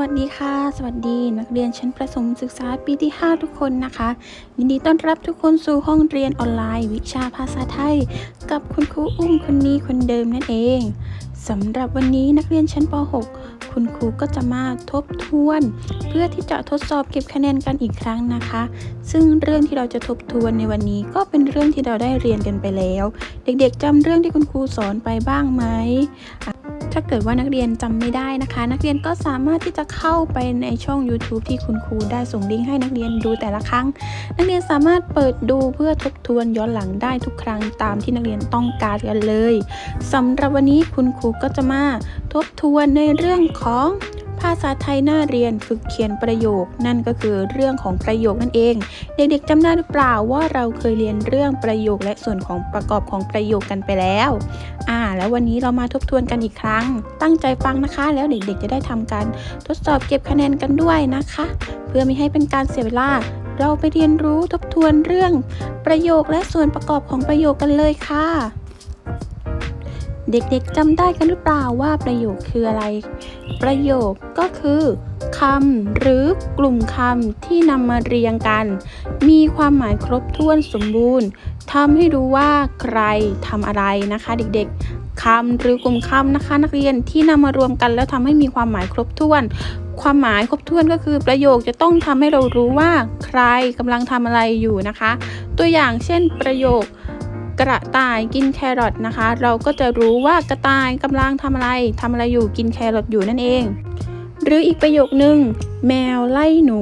วัสดีค่ะ สวัสดีนักเรียนชั้นประถมศึกษาปีที่ 5 ทุกคนนะคะ ยินดีต้อนรับทุกคนสู่ห้องเรียนออนไลน์ วิชาภาษาไทย กับคุณครูอุ้มคนนี้คนเดิมนั่นเองสำหรับวันนี้นักเรียนชั้นป .6 คุณครูก็จะมาทบทวน เพื่อที่จะทดสอบเก็บคะแนนกันอีกครั้งนะคะ ซึ่งเรื่องที่เราจะทบทวนในวันนี้ก็เป็นเรื่องที่เราได้เรียนกันไปแล้ว เด็กๆจำเรื่องที่คุณครูสอนไปบ้างไหม ถ้าเกิดว่านักเรียนจำไม่ได้นะคะ นักเรียนก็สามารถที่จะเข้าไปในช่อง YouTube ที่คุณครูได้ส่งลิงก์ให้นักเรียนดูแต่ละครั้ง นักเรียนสามารถเปิดดูเพื่อทบทวนย้อนหลังได้ทุกครั้งตามที่นักเรียนต้องการกันเลยสำหรับวันนี้คุณครูก็จะมาทบทวนในเรื่องของาษาไทยหน้าเรียนฝึกเขียนประโยค นั่นก็คือเรื่องของประโยคนั่นเอง เด็กๆจำได้หรือเปล่าว่าเราเคยเรียนเรื่องประโยคและส่วนของประกอบของประโยคกันไปแล้วอ่าแล้ววันนี้เรามาทบทวนกันอีกครั้ง ตั้งใจฟังนะคะ แล้วเด็กๆจะได้ทำการทดสอบเก็บคะแนนกันด้วยนะคะ เพื่อไม่ให้เป็นการเสียเวลาเราไปเรียนรู้ทบทวนเรื่องประโยคและส่วนประกอบของประโยคกันเลยค่ะ เด็กๆจำได้กันหรือเปล่าว่าประโยคคืออะไร ประโยคก็คือคำหรือกลุ่มคำที่นำมาเรียงกัน มีความหมายครบถ้วนสมบูรณ์ทำให้รู้ว่าใครทำอะไรนะคะ เด็กๆคำหรือกลุ่มคำนะคะ นักเรียนที่นำมารวมกัน แล้วทำให้มีความหมายครบถ้วน ความหมายครบถ้วนก็คือประโยคจะต้องทำให้เรารู้ว่าใครกำลังทำอะไรอยู่นะคะ ตัวอย่างเช่นประโยค กระต่ายกินแครอทนะคะ เราก็จะรู้ว่ากระต่ายกำลังทำอะไรทำอะไรอยู่กินแครอทอยู่นั่นเอง หรืออีกประโยคนึง แมวไล่หนู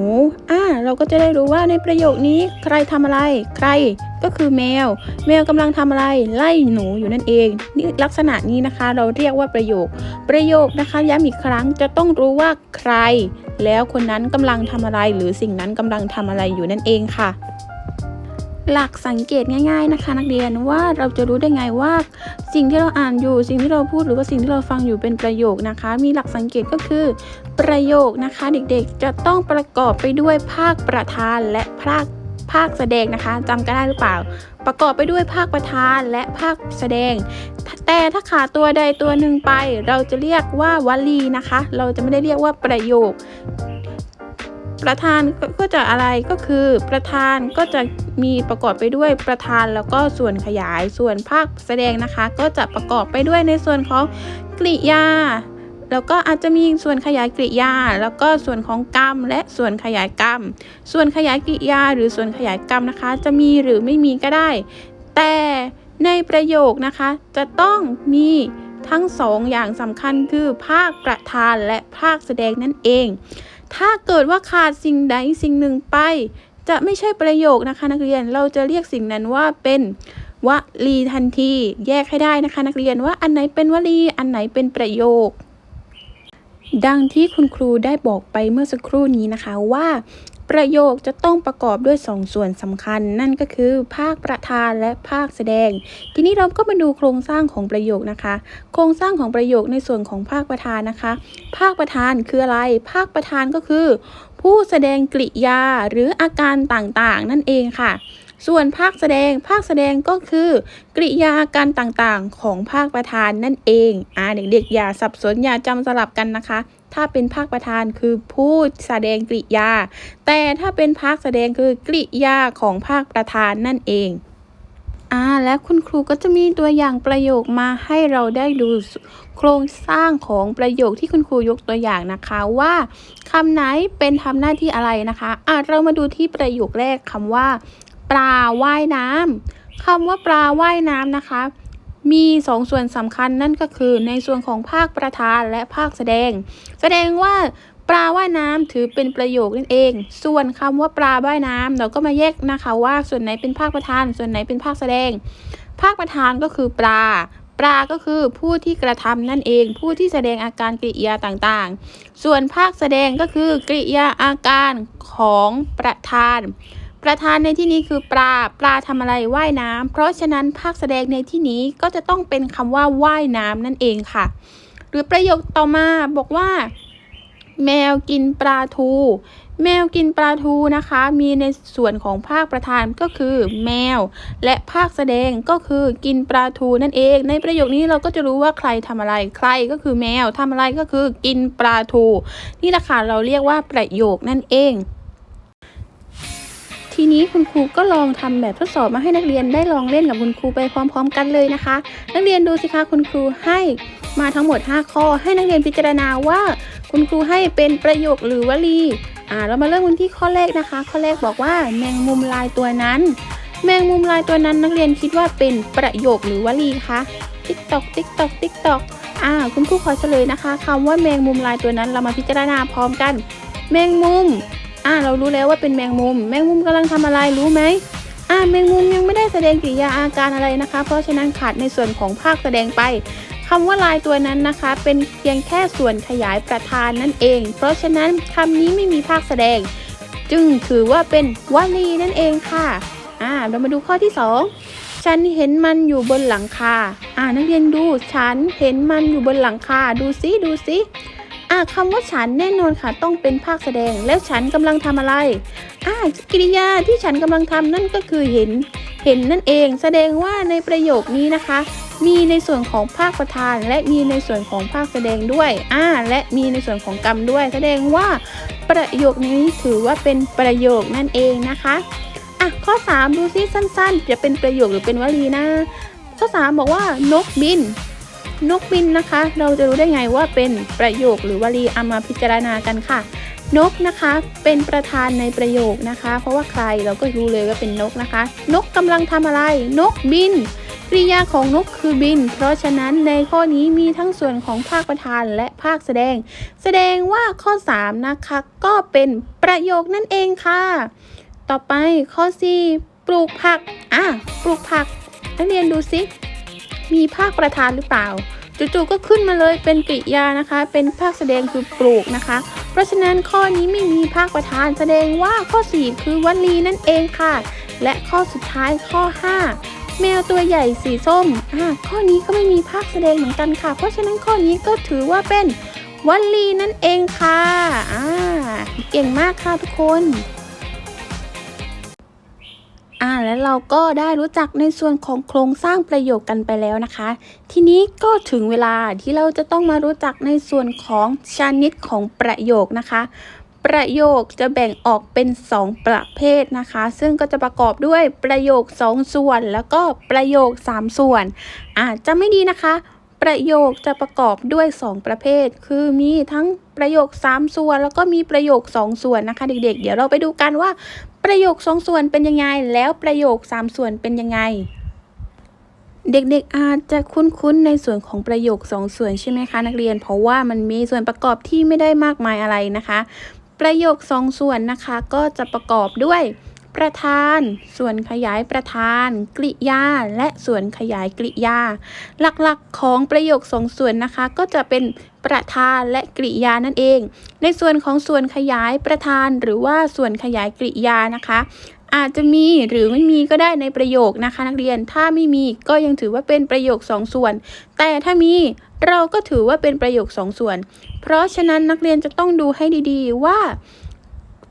อ่าเราก็จะได้รู้ว่าในประโยคนี้ใครทำอะไร ใครก็คือแมว แมวกำลังทำอะไรไล่หนูอยู่นั่นเองนี่ลักษณะนี้นะคะ เราเรียกว่าประโยค ประโยคนะคะย้ำอีกครั้งจะต้องรู้ว่าใคร แล้วคนนั้นกำลังทำอะไร หรือสิ่งนั้นกำลังทำอะไรอยู่นั่นเองค่ะ หลักสังเกตง่ายๆนะคะ นักเรียนว่าเราจะรู้ได้ไงว่า สิ่งที่เราอ่านอยู่ สิ่งที่เราพูดหรือว่าสิ่งที่เราฟังอยู่เป็นประโยคนะคะ มีหลักสังเกตก็คือ ประโยคนะคะ เด็กๆจะต้องประกอบไปด้วยภาคประธานและภาคภาคแสดงนะคะจำกันได้หรือเปล่า ประกอบไปด้วยภาคประธานและภาคแสดง แต่ถ้าขาดตัวใดตัวหนึ่งไป เราจะเรียกว่าวลีนะคะ เราจะไม่ได้เรียกว่าประโยค ประธานก็จะอะไรก็คือประธานก็จะมีประกอบไปด้วยประธานแล้วก็ส่วนขยายส่วนภาคแสดงนะคะ ก็จะประกอบไปด้วยในส่วนของกริยา แล้วก็อาจจะมีส่วนขยายกริยา แล้วก็ส่วนของกรรม และส่วนขยายกรรม ส่วนขยายกริยา หรือส่วนขยายกรรมนะคะ จะมีหรือไม่มีก็ได้ แต่ในประโยคนะคะจะต้องมีทั้งสองอย่างสำคัญคือภาคประธานและภาคแสดงนั่นเอง ถ้าเกิดว่าขาดสิ่งใดสิ่งหนึ่งไป จะไม่ใช่ประโยคนะคะนักเรียนเราจะเรียกสิ่งนั้นว่าเป็นวลีทันที แยกให้ได้นะคะ นักเรียนว่าอันไหนเป็นวลีอันไหนเป็นประโยค ดังที่คุณครูได้บอกไปเมื่อสักครู่นี้นะคะว่า ประโยคจะต้องประกอบด้วยสองส่วนสำคัญ นั่นก็คือ ภาคประธานและภาคแสดง ทีนี้เราก็มาดูโครงสร้างของประโยคนะคะ โครงสร้างของประโยคในส่วนของภาคประธานนะคะ ภาคประธานคืออะไร ภาคประธานก็คือ ผู้แสดงกริยาหรืออาการต่างๆ นั่นเองค่ะส่วนภาคแสดง ภาคแสดงก็คือ กริยาอาการต่างๆ ของภาคประธานนั่นเอง อ่าเด็กๆอย่าสับสนอย่าจำสลับกันนะคะ ถ้าเป็นภาคประธานคือผู้แสดงกริยา แต่ถ้าเป็นภาคแสดงคือกริยาของภาคประธานนั่นเองอ่าและคุณครูก็จะมีตัวอย่างประโยคมาให้เราได้ดูโครงสร้างของประโยคที่คุณครูยกตัวอย่างนะคะว่าคำไหนเป็นทำหน้าที่อะไรนะคะอ่าเรามาดูที่ประโยคแรกคำว่า ปลาว่ายน้ำคำว่าปลาว่ายน้ำนะคะ มีสองส่วนสำคัญนั่นก็คือในส่วนของภาคประธานและภาคแสดง แสดงว่าปลาว่ายน้ำถือเป็นประโยคนั่นเอง ส่วนคำว่าปลาว่ายน้ำเราก็มาแยกนะคะว่าส่วนไหนเป็นภาคประธาน ส่วนไหนเป็นภาคแสดง ภาคประธานก็คือปลา ปลาก็คือผู้ที่กระทำนั่นเอง ผู้ที่แสดงอาการกริยาต่างๆ ส่วนภาคแสดงก็คือกริยาอาการของประธาน ประธานในที่นี้คือปลา ปลาทำอะไรว่ายน้ำเพราะฉะนั้นภาคแสดงในที่นี้ก็จะต้องเป็นคำว่าว่ายน้ำนั่นเองค่ะ หรือประโยคต่อมาบอกว่า แมวกินปลาทู แมวกินปลาทูนะคะ มีในส่วนของภาคประธานก็คือ แมว และภาคแสดงก็คือกินปลาทูนั่นเอง ในประโยคนี้เราก็จะรู้ว่าใครทำอะไร ใครก็คือแมวทำอะไรก็คือ กินปลาทู นี่แหละค่ะเราเรียกว่าประโยคนั่นเอง ทีนี้คุณครูก็ลองทำแบบทดสอบมาให้นักเรียนได้ลองเล่นกับคุณครูไปพร้อม ๆ กันเลยนะคะ นักเรียนดูสิคะคุณครูให้มาทั้งหมด 5 ข้อ ให้นักเรียนพิจารณาว่า คุณครูให้เป็นประโยคหรือวลีอ่าเรามาเริ่มกันที่ข้อแรกนะคะ ข้อแรกบอกว่าแมงมุมลายตัวนั้น แมงมุมลายตัวนั้นนักเรียนคิดว่าเป็นประโยคหรือวลีคะติ๊กตอกติ๊กตอกติ๊กตอกอ่าคุณครูขอเฉลยนะคะคำว่าแมงมุมลายตัวนั้นเรามาพิจารณาพร้อมกัน แมงมุม อ่าเรารู้แล้วว่าเป็นแมงมุม แมงมุมกำลังทำอะไรรู้ไหมอ่าแมงมุมยังไม่ได้แสดงกิริยาอาการอะไรนะคะ เพราะฉะนั้นขาดในส่วนของภาคแสดงไปคำว่าลายตัวนั้นนะคะ เป็นเพียงแค่ส่วนขยายประธานนั่นเอง เพราะฉะนั้นคำนี้ไม่มีภาคแสดง จึงถือว่าเป็นวลีนั่นเองค่ะอ่าเรามาดูข้อที่สองฉันเห็นมันอยู่บนหลังคาอ่านักเรียนดูฉันเห็นมันอยู่บนหลังคาดูซิดูซิ อ่าคำว่าฉันแน่นอนค่ะ ต้องเป็นภาคแสดง แล้วฉันกำลังทำอะไรอ่ากิริยาที่ฉันกำลังทำนั่นก็คือเห็น เห็นนั่นเอง แสดงว่าในประโยคนี้นะคะ มีในส่วนของภาคประธาน และมีในส่วนของภาคแสดงด้วยอ่าและมีในส่วนของกรรมด้วย แสดงว่าประโยคนี้ถือว่าเป็นประโยคนั่นเองนะคะอะข้อ 3 ดูซิสั้น ๆ จะเป็นประโยคหรือเป็นวลีนะข้อ 3 บอกว่านกบิน นกบินนะคะ เราจะรู้ได้ไงว่าเป็นประโยคหรือวลีเอามาพิจารณากันค่ะ นกนะคะเป็นประธานในประโยคนะคะ เพราะว่าใครเราก็รู้เลยว่าเป็นนกนะคะ นกกำลังทำอะไร นกบินกริยาของนกคือบิน เพราะฉะนั้นในข้อนี้มีทั้งส่วนของภาคประธานและภาคแสดง แสดงว่าข้อ 3 นะคะ ก็เป็นประโยคนั่นเองค่ะ ต่อไปข้อ 4 ปลูกผัก อะ ปลูกผัก นักเรียนดูสิ มีภาคประธานหรือเปล่าจู่ๆก็ขึ้นมาเลยเป็นกริยานะคะ เป็นภาคแสดงคือปลูกนะคะ เพราะฉะนั้นข้อนี้ไม่มีภาคประธานแสดงว่าข้อ 4 คือวลีนั่นเองค่ะ และข้อสุดท้ายข้อ 5 แมวตัวใหญ่สีส้มอ่าข้อนี้ก็ไม่มีภาคแสดงเหมือนกันค่ะ เพราะฉะนั้นข้อนี้ก็ถือว่าเป็นวลีนั่นเองค่ะอ่าเก่งมากค่ะทุกคน อ่าและเราก็ได้รู้จักในส่วนของโครงสร้างประโยคกันไปแล้วนะคะ ทีนี้ก็ถึงเวลาที่เราจะต้องมารู้จักในส่วนของชนิดของประโยคนะคะ ประโยคจะแบ่งออกเป็น 2 ประเภทนะคะ ซึ่งก็จะประกอบด้วยประโยค 2 ส่วน แล้วก็ประโยค 3 ส่วนอาจจะไม่ดีนะคะ ประโยคจะประกอบด้วย 2 ประเภท คือมีทั้งประโยค 3 ส่วน แล้วก็มีประโยค 2 ส่วนนะคะ เด็กๆ เดี๋ยวเราไปดูกันว่า ประโยคสองส่วนเป็นยังไง แล้วประโยคสามส่วนเป็นยังไง เด็กๆอาจจะคุ้นๆในส่วนของประโยคสองส่วนใช่ไหมคะนักเรียน เพราะว่ามันมีส่วนประกอบที่ไม่ได้มากมายอะไรนะคะ ประโยคสองส่วนนะคะ ก็จะประกอบด้วย ประธาน ส่วนขยายประธาน กริยา และส่วนขยายกริยา หลักๆของประโยคสองส่วนนะคะ ก็จะเป็นประธานและกริยานั่นเอง ในส่วนของส่วนขยายประธาน หรือว่าส่วนขยายกริยานะคะ อาจจะมีหรือไม่มีก็ได้ในประโยคนะคะ นักเรียนถ้าไม่มีก็ยังถือว่าเป็นประโยคสองส่วน แต่ถ้ามีเราก็ถือว่าเป็นประโยคสองส่วน เพราะฉะนั้นนักเรียนจะต้องดูให้ดี ๆ ว่า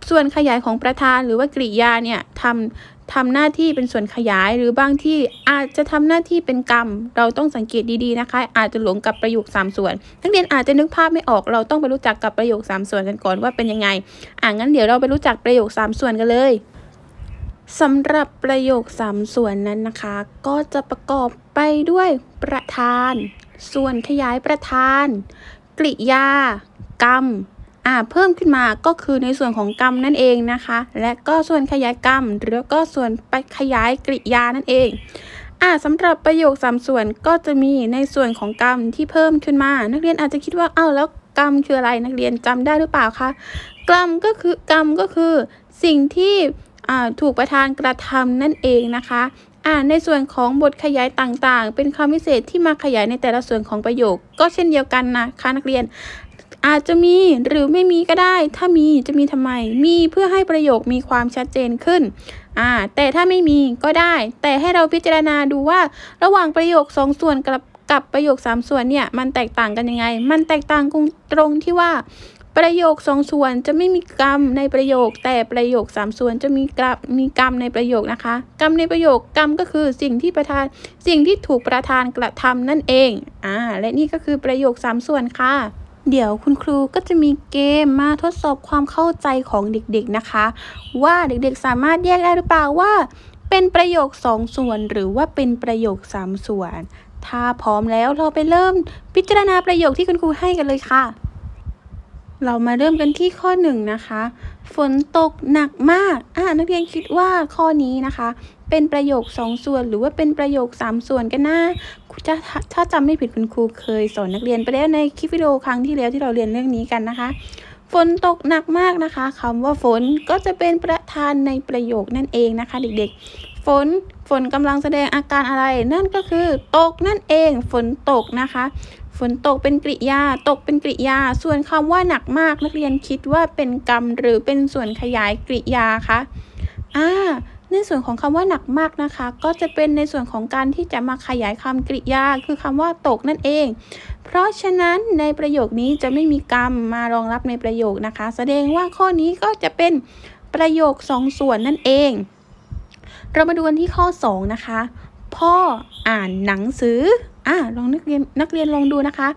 ส่วนขยายของประธานหรือว่ากริยาเนี่ยทำทำหน้าที่เป็นส่วนขยายหรือบางที่อาจจะทำหน้าที่เป็นกรรม เราต้องสังเกตดีๆนะคะ อาจจะหลงกับประโยค 3 ส่วน นักเรียนอาจจะนึกภาพไม่ออก เราต้องไปรู้จักกับประโยค 3 ส่วนกันก่อนว่าเป็นยังไง อ่างั้นเดี๋ยวเราไปรู้จักประโยค 3 ส่วนกันเลยสำหรับประโยค 3 ส่วนนั้นนะคะ ก็จะประกอบไปด้วยประธาน ส่วนขยายประธาน กริยา กรรม อ่าเพิ่มขึ้นมาก็คือในส่วนของกรรมนั่นเองนะคะ และก็ส่วนขยายกรรม หรือก็ส่วนไปขยายกริยานั่นเองอ่าสำหรับประโยคสามส่วนก็จะมีในส่วนของกรรมที่เพิ่มขึ้นมา นักเรียนอาจจะคิดว่าอ้าวแล้วกรรมคืออะไรนักเรียนจำได้หรือเปล่าคะกรรมก็คือกรรมก็คือสิ่งที่อ่าถูกประธานกระทำนั่นเองนะคะอ่าในส่วนของบทขยายต่างๆ เป็นคำพิเศษที่มาขยายในแต่ละส่วนของประโยค ก็เช่นเดียวกันนะคะนักเรียน อาจจะมีหรือไม่มีก็ได้ ถ้ามีจะมีทำไม มีเพื่อให้ประโยคมีความชัดเจนขึ้นอ่าแต่ถ้าไม่มีก็ได้ แต่ให้เราพิจารณาดูว่า ระหว่างประโยคสองส่วนกับกับประโยคสามส่วนเนี่ยมันแตกต่างกันยังไง มันแตกต่างตรงที่ว่าประโยคสองส่วนจะไม่มีกรรมในประโยค แต่ประโยคสามส่วนจะมีกรรมมีกรรมในประโยคนะคะ กรรมในประโยคกรรมก็คือสิ่งที่ประธานสิ่งที่ถูกประธานกระทำนั่นเองอ่าและนี่ก็คือประโยคสามส่วนค่ะ เดี๋ยวคุณครูก็จะมีเกมมาทดสอบความเข้าใจของเด็กๆนะคะ ว่าเด็กๆสามารถแยกได้หรือเปล่าว่า เป็นประโยคสองส่วน หรือว่าเป็นประโยคสามส่วน ถ้าพร้อมแล้วเราไปเริ่มพิจารณาประโยคที่คุณครูให้กันเลยค่ะ เรามาเริ่มกันที่ข้อหนึ่งนะคะ ฝนตกหนักมากอ่านักเรียนคิดว่าข้อนี้นะคะ เป็นประโยคสองส่วน หรือว่าเป็นประโยคสามส่วนกันนะจะถ้าจำไม่ผิดคุณครูเคยสอนนักเรียนไปแล้วในคลิปวิดีโอครั้งที่แล้วที่เราเรียนเรื่องนี้กันนะคะ ฝนตกหนักมากนะคะคำว่าฝนก็จะเป็นประธานในประโยคนั่นเองนะคะ เด็กๆ ฝนฝนกำลังแสดงอาการอะไร นั่นก็คือตกนั่นเอง ฝนตกนะคะฝนตกเป็นกริยา ตกเป็นกริยา ส่วนคำว่าหนักมากนักเรียนคิดว่าเป็นกรรมหรือเป็นส่วนขยายกริยาคะ อ่า ในส่วนของคำว่าหนักมากนะคะ ก็จะเป็นในส่วนของการที่จะมาขยายคำกริยา คือคำว่าตกนั่นเอง เพราะฉะนั้นในประโยคนี้จะไม่มีกรรมมารองรับในประโยคนะคะ แสดงว่าข้อนี้ก็จะเป็นประโยคสองส่วนนั่นเอง เรามาดูกันที่ข้อ 2 นะคะ พ่ออ่านหนังสืออ่าลองนักเรียนนักเรียนลองดูนะคะ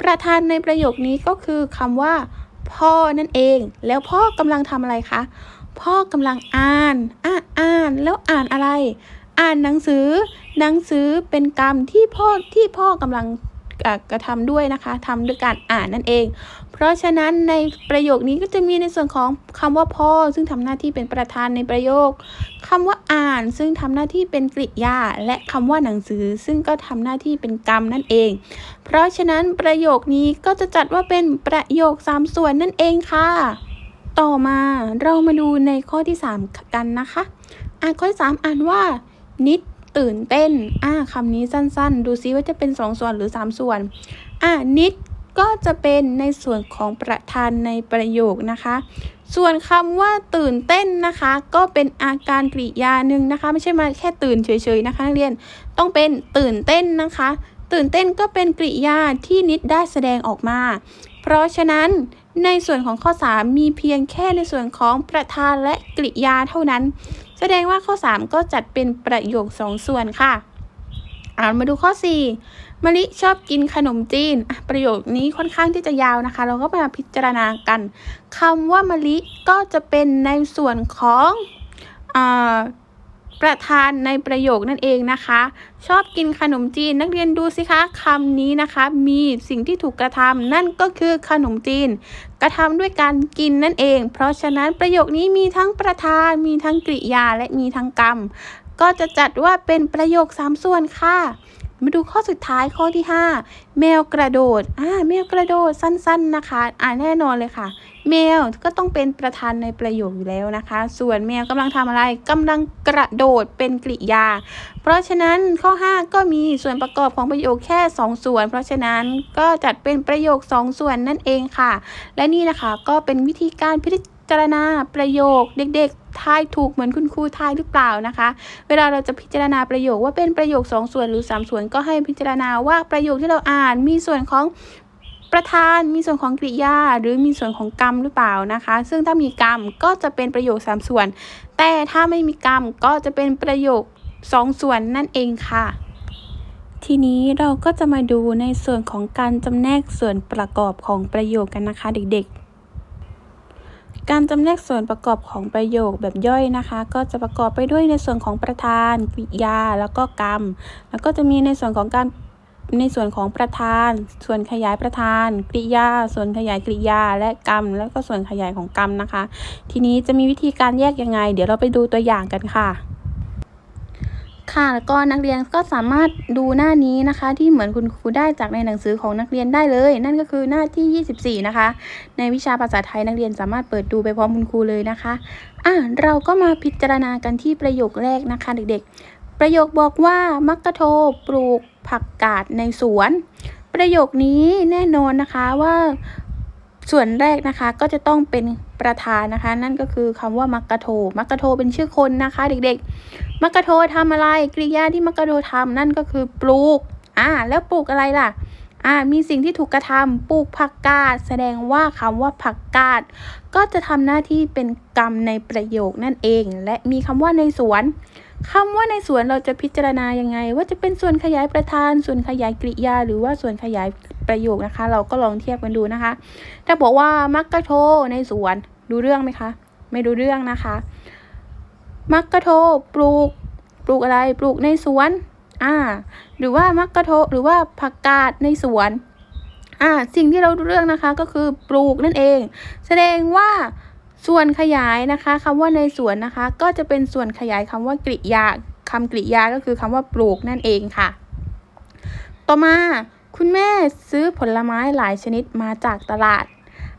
ประธานในประโยคนี้ก็คือคำว่า พ่อนั่นเอง แล้วพ่อกำลังทำอะไรคะ พ่อกำลังอ่าน อ่าอ่านแล้วอ่านอะไร อ่านหนังสือ หนังสือเป็นกรรมที่พ่อที่พ่อกำลังอ่ากระทำด้วยนะคะทำด้วยการอ่านนั่นเอง เพราะฉะนั้นในประโยคนี้ก็จะมีในส่วนของคำว่าพ่อ ซึ่งทำหน้าที่เป็นประธานในประโยคคำว่าอ่าน ซึ่งทำหน้าที่เป็นกริยา และคำว่าหนังสือ ซึ่งก็ทำหน้าที่เป็นกรรมนั่นเอง เพราะฉะนั้นประโยคนี้ก็จะจัดว่าเป็นประโยคสามส่วนนั่นเองค่ะ ต่อมาเรามาดูในข้อที่ 3 กันนะคะอะข้อที่3อ่านว่า นิดตื่นเต้นอะคำนี้สั้นๆ ดูซิว่าจะเป็น 2 ส่วนหรือ 3 ส่วนอะนิดก็จะเป็นในส่วนของประธานในประโยคนะคะ ส่วนคำว่าตื่นเต้นนะคะ ก็เป็นอาการกริยาหนึ่งนะคะ ไม่ใช่มาแค่ตื่นเฉยๆนะคะนักเรียนต้องเป็นตื่นเต้นนะคะ ตื่นเต้นก็เป็นกริยาที่นิดได้แสดงออกมา เพราะฉะนั้น ในส่วนของข้อ 3 มีเพียงแค่ในส่วนของประธานและกริยาเท่านั้น แสดงว่าข้อ 3 ก็จัดเป็นประโยค 2 ส่วนค่ะเอามาดูข้อ 4มะลิชอบกินขนมจีน ประโยคนี้ค่อนข้างที่จะยาวนะคะ เราก็มาพิจารณากันคำว่ามะลิก็จะเป็นในส่วนของอ่า ประธานในประโยคนั่นเองนะคะ ชอบกินขนมจีนนักเรียนดูสิคะคำนี้นะคะ มีสิ่งที่ถูกกระทำนั่นก็คือขนมจีน กระทำด้วยการกินนั่นเอง เพราะฉะนั้นประโยคนี้มีทั้งประธานมีทั้งกริยาและมีทั้งกรรม ก็จะจัดว่าเป็นประโยคสามส่วนค่ะ มาดูข้อสุดท้ายข้อที่ 5 แมวกระโดดอ่าแมวกระโดดสั้น ๆนะคะ อ่าแน่นอนเลยค่ะ แมวก็ต้องเป็นประธานในประโยคอยู่แล้วนะคะ ส่วนแมวกำลังทำอะไรกำลังกระโดดเป็นกริยา เพราะฉะนั้นข้อ 5 ก็มีส่วนประกอบของประโยคแค่ 2 ส่วน เพราะฉะนั้นก็จัดเป็นประโยค 2 ส่วนนั่นเองค่ะ และนี่นะคะก็เป็นวิธีการพิจาร จารณาประโยคเด็กๆทายถูกเหมือนคุณครูทายหรือเปล่านะคะ เวลาเราจะพิจารณาประโยคว่าเป็นประโยค 2 ส่วนหรือ 3 ส่วนก็ให้พิจารณาว่าประโยคที่เราอ่านมีส่วนของประธานมีส่วนของกริยา หรือมีส่วนของกรรมหรือเปล่านะคะ ซึ่งถ้ามีกรรมก็จะเป็นประโยค 3 ส่วน แต่ถ้าไม่มีกรรมก็จะเป็นประโยค 2 ส่วนนั่นเองค่ะ ทีนี้เราก็จะมาดูในส่วนของการจำแนกส่วนประกอบของประโยคกันนะคะเด็กๆ การจำแนกส่วนประกอบของประโยคแบบย่อยนะคะ ก็จะประกอบไปด้วยในส่วนของประธานกริยา แล้วก็กรรม แล้วก็จะมีในส่วนของการในส่วนของประธาน ส่วนขยายประธาน กริยา ส่วนขยายกริยา และกรรม แล้วก็ส่วนขยายของกรรมนะคะ ทีนี้จะมีวิธีการแยกยังไง เดี๋ยวเราไปดูตัวอย่างกันค่ะ ค่ะแล้วก็นักเรียนก็สามารถดูหน้านี้นะคะ ที่เหมือนคุณครูได้จากในหนังสือของนักเรียนได้เลย นั่นก็คือหน้าที่ 24 นะคะ ในวิชาภาษาไทยนักเรียนสามารถเปิดดูไปพร้อมคุณครูเลยนะคะอะเราก็มาพิจารณากันที่ประโยคแรกนะคะ เด็กๆ ประโยคบอกว่ามักกะโทปลูกผักกาดในสวน ประโยคนี้แน่นอนนะคะว่า ส่วนแรกนะคะก็จะต้องเป็นประธานนะคะ นั่นก็คือคำว่ามักกะโท มักกะโทเป็นชื่อคนนะคะ เด็กๆ มักกะโททำอะไรกริยาที่มักกะโททำนั่นก็คือปลูกอ่าแล้วปลูกอะไรล่ะอ่ามีสิ่งที่ถูกกระทำปลูกผักกาดแสดงว่าคำว่าผักกาดก็จะทำหน้าที่เป็นกรรมในประโยคนั่นเอง และมีคำว่าในสวนคำว่าในสวนเราจะพิจารณายังไง ว่าจะเป็นส่วนขยายประธาน ส่วนขยายกริยา หรือว่าส่วนขยาย ประโยคนะคะ เราก็ลองเทียบกันดูนะคะ ถ้าบอกว่ามักกะโทในสวนดูเรื่องไหมคะ ไม่ดูเรื่องนะคะ มักกะโทปลูก ปลูกอะไร ปลูกในสวน อ่า หรือว่ามักกะโทหรือว่าผักกาดในสวน อ่า สิ่งที่เราดูเรื่องนะคะ ก็คือปลูกนั่นเอง แสดงว่าส่วนขยายนะคะคำว่าในสวนนะคะ ก็จะเป็นส่วนขยายคำว่ากริยาคำกริยาก็คือคำว่าปลูกนั่นเองค่ะ ต่อมา คุณแม่ซื้อผลไม้หลายชนิดมาจากตลาด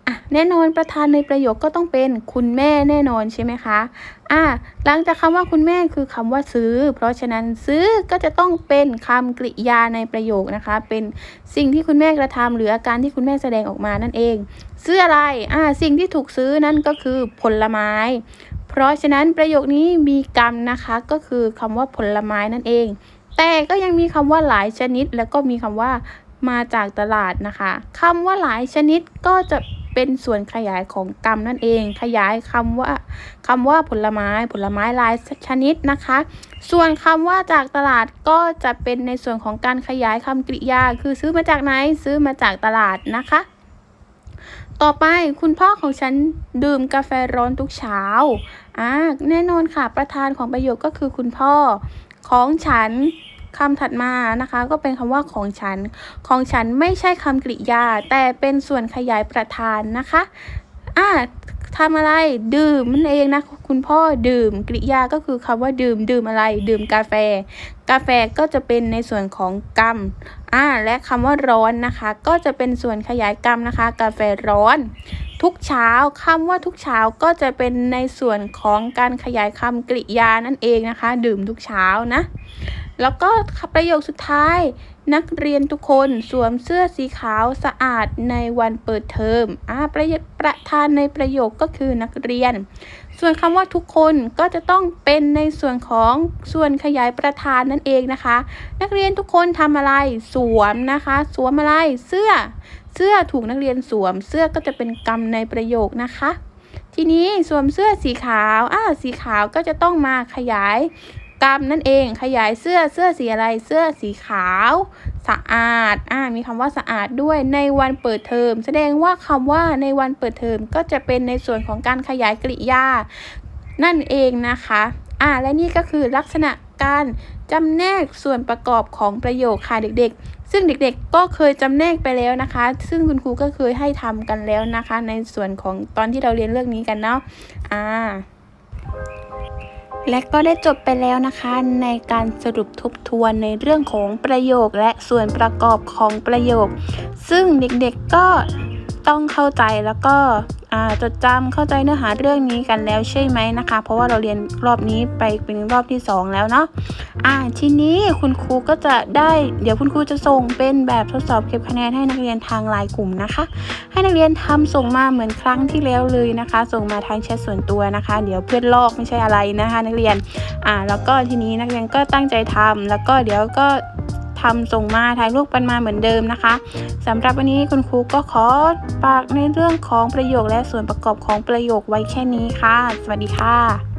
อะแน่นอนประธานในประโยคก็ต้องเป็นคุณแม่แน่นอนใช่ไหมคะอะหลังจากคำว่าคุณแม่คือคำว่าซื้อ เพราะฉะนั้นซื้อก็จะต้องเป็นคำกริยาในประโยคนะคะ เป็นสิ่งที่คุณแม่กระทำหรืออาการที่คุณแม่แสดงออกมานั่นเอง ซื้ออะไรอ่าสิ่งที่ถูกซื้อนั่นก็คือผลไม้ เพราะฉะนั้นประโยคนี้มีกรรมนะคะก็คือคำว่าผลไม้นั่นเองแต่ก็ยังมีคำว่าหลายชนิด แล้วก็มีคำว่า มาจากตลาดนะคะคำว่าหลายชนิดก็จะเป็นส่วนขยายของกรรมนั่นเอง ขยายคำว่าคำว่าผลไม้ผลไม้หลายชนิดนะคะ ส่วนคำว่าจากตลาดก็จะเป็นในส่วนของการขยายคำกริยา คือซื้อมาจากไหนซื้อมาจากตลาดนะคะ ต่อไปคุณพ่อของฉันดื่มกาแฟร้อนทุกเช้าอ่าแน่นอนค่ะประธานของประโยคก็คือคุณพ่อของฉัน คำถัดมานะคะ ก็เป็นคำว่าของฉัน ของฉันไม่ใช่คำกริยา แต่เป็นส่วนขยายประธานนะคะอ่า ทำอะไร ดื่มมันเองนะ คุณพ่อดื่มกริยาก็คือคำว่าดื่ม ดื่มอะไร ดื่มกาแฟ กาแฟก็จะเป็นในส่วนของกรรมอ่าและคำว่าร้อนนะคะ ก็จะเป็นส่วนขยายกรรมนะคะ กาแฟร้อน ทุกเช้าคำว่าทุกเช้าก็จะเป็นในส่วนของการขยายคำกริยานั่นเองนะคะ ดื่มทุกเช้านะ แล้วก็ประโยคสุดท้าย นักเรียนทุกคนสวมเสื้อสีขาวสะอาดในวันเปิดเทอมอ่าประประธานในประโยคก็คือนักเรียน ส่วนคำว่าทุกคนก็จะต้องเป็นในส่วนของส่วนขยายประธานนั่นเองนะคะ นักเรียนทุกคนทำอะไรสวมนะคะ สวมอะไรเสื้อ เสื้อถูกนักเรียนสวม เสื้อก็จะเป็นกรรมในประโยคนะคะทีนี้สวมเสื้อสีขาวอ้าสีขาวก็จะต้องมาขยาย กรรมนั่นเอง ขยายเสื้อเสื้อสีอะไรเสื้อสีขาว สะอาดอ่ามีคำว่าสะอาดด้วยในวันเปิดเทอม แสดงว่าคำว่าในวันเปิดเทอมก็จะเป็นในส่วนของการขยายกริยา นั่นเองนะคะอ่าและนี่ก็คือลักษณะการจำแนกส่วนประกอบของประโยคค่ะเด็กๆ ซึ่งเด็กๆ ก็เคยจำแนกไปแล้วนะคะ ซึ่งคุณครูก็เคยให้ทำกันแล้วนะคะ ในส่วนของตอนที่เราเรียนเรื่องนี้กันเนาะอ่า และก็ได้จบไปแล้วนะคะในการสรุปทบทวนในเรื่องของประโยคและส่วนประกอบของประโยค ซึ่งเด็กๆก็ ต้องเข้าใจแล้วก็จดจำเข้าใจเนื้อหาเรื่องนี้กันแล้วใช่ไหมนะคะ เพราะว่าเราเรียนรอบนี้ไปเป็นรอบที่ 2 แล้วเนาะอ่าทีนี้คุณครูก็จะได้เดี๋ยวคุณครูจะส่งเป็นแบบทดสอบเก็บคะแนนให้นักเรียนทางไลน์กลุ่มนะคะ ให้นักเรียนทำส่งมาเหมือนครั้งที่แล้วเลยนะคะ ส่งมาทางแชทส่วนตัวนะคะ เดี๋ยวเพื่อนลอกไม่ใช่อะไรนะคะ นักเรียนอ่าแล้วก็ทีนี้นักเรียนก็ตั้งใจทำแล้วก็เดี๋ยวก็ ทำส่งมาถ่ายรูปกันมาเหมือนเดิมนะคะสำหรับวันนี้คุณครูก็ขอฝากในเรื่องของประโยคและส่วนประกอบของประโยคไว้แค่นี้ค่ะ สวัสดีค่ะ